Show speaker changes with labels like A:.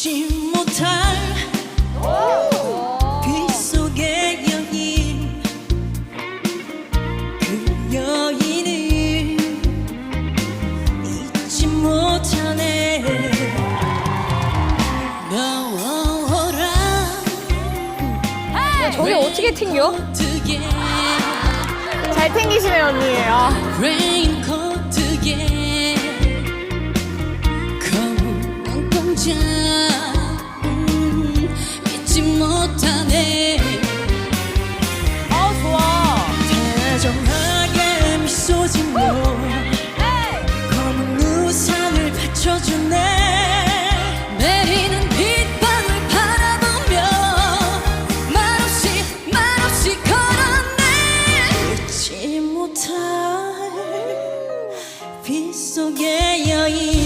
A: 잊지 못할 그 속의 여인 그 여인을 잊지 못하네 너라 저게 어떻게 튕겨? 어떻게
B: 잘 튕기시네 언니예요.
A: 레 잊지 음, 못하네.
B: 어서와
A: 다정하게 미소 짓고 뭐. 검은 우산을 받쳐주네. 내리는 빗방울 바라보며 말없이 말없이 걸었네. 잊지 못할 빗속의 여인.